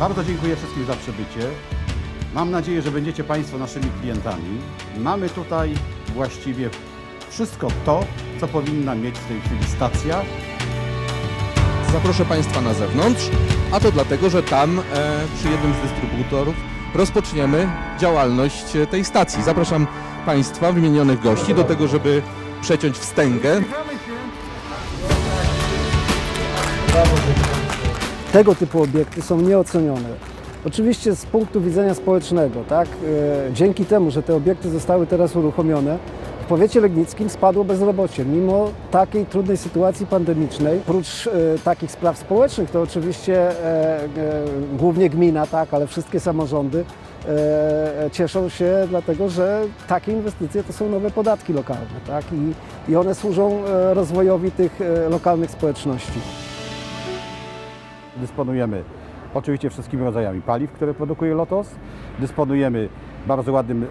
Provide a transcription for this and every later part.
Bardzo dziękuję wszystkim za przybycie. Mam nadzieję, że będziecie Państwo naszymi klientami. Mamy tutaj właściwie wszystko to, co powinna mieć w tej chwili stacja. Zaproszę Państwa na zewnątrz, a to dlatego, że tam e, przy jednym z dystrybutorów rozpoczniemy działalność e, tej stacji. Zapraszam Państwa, wymienionych gości, do tego, żeby przeciąć wstęgę. Tego typu obiekty są nieocenione. Oczywiście z punktu widzenia społecznego, tak, e, dzięki temu, że te obiekty zostały teraz uruchomione, w powiecie legnickim spadło bezrobocie. Mimo takiej trudnej sytuacji pandemicznej, oprócz e, takich spraw społecznych, to oczywiście e, głównie gmina, tak, ale wszystkie samorządy cieszą się, dlatego że takie inwestycje to są nowe podatki lokalne, tak, i, i one służą rozwojowi tych lokalnych społeczności. Dysponujemy oczywiście wszystkimi rodzajami paliw, które produkuje Lotos. Dysponujemy bardzo ładnym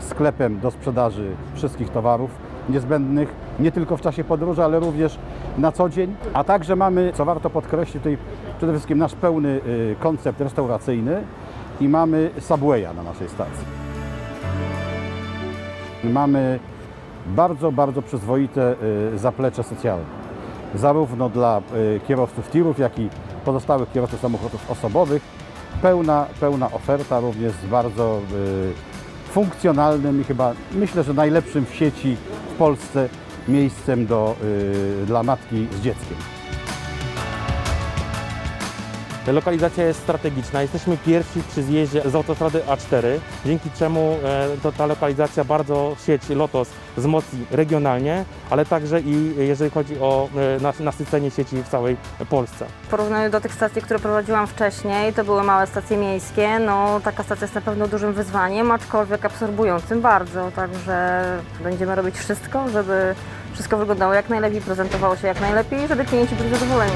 sklepem do sprzedaży wszystkich towarów niezbędnych, nie tylko w czasie podróży, ale również na co dzień. A także mamy, co warto podkreślić, tutaj przede wszystkim nasz pełny e, koncept restauracyjny i mamy Subwaya na naszej stacji. Mamy bardzo, bardzo przyzwoite y, zaplecze socjalne. Zarówno dla y, kierowców tirów, jak i pozostałych kierowców samochodów osobowych. Pełna, pełna oferta, również z bardzo y, funkcjonalnym i chyba myślę, że najlepszym w sieci w Polsce miejscem do, y, dla matki z dzieckiem. Lokalizacja jest strategiczna. Jesteśmy pierwsi przy zjeździe z autostrady A4, dzięki czemu e, to ta lokalizacja bardzo sieć Lotos wzmocni regionalnie, ale także i jeżeli chodzi o e, nas- nasycenie sieci w całej Polsce. W porównaniu do tych stacji, które prowadziłam wcześniej, to były małe stacje miejskie. No, taka stacja jest na pewno dużym wyzwaniem, aczkolwiek absorbującym bardzo. Także będziemy robić wszystko, żeby wszystko wyglądało jak najlepiej, prezentowało się jak najlepiej, żeby klienci byli zadowoleni.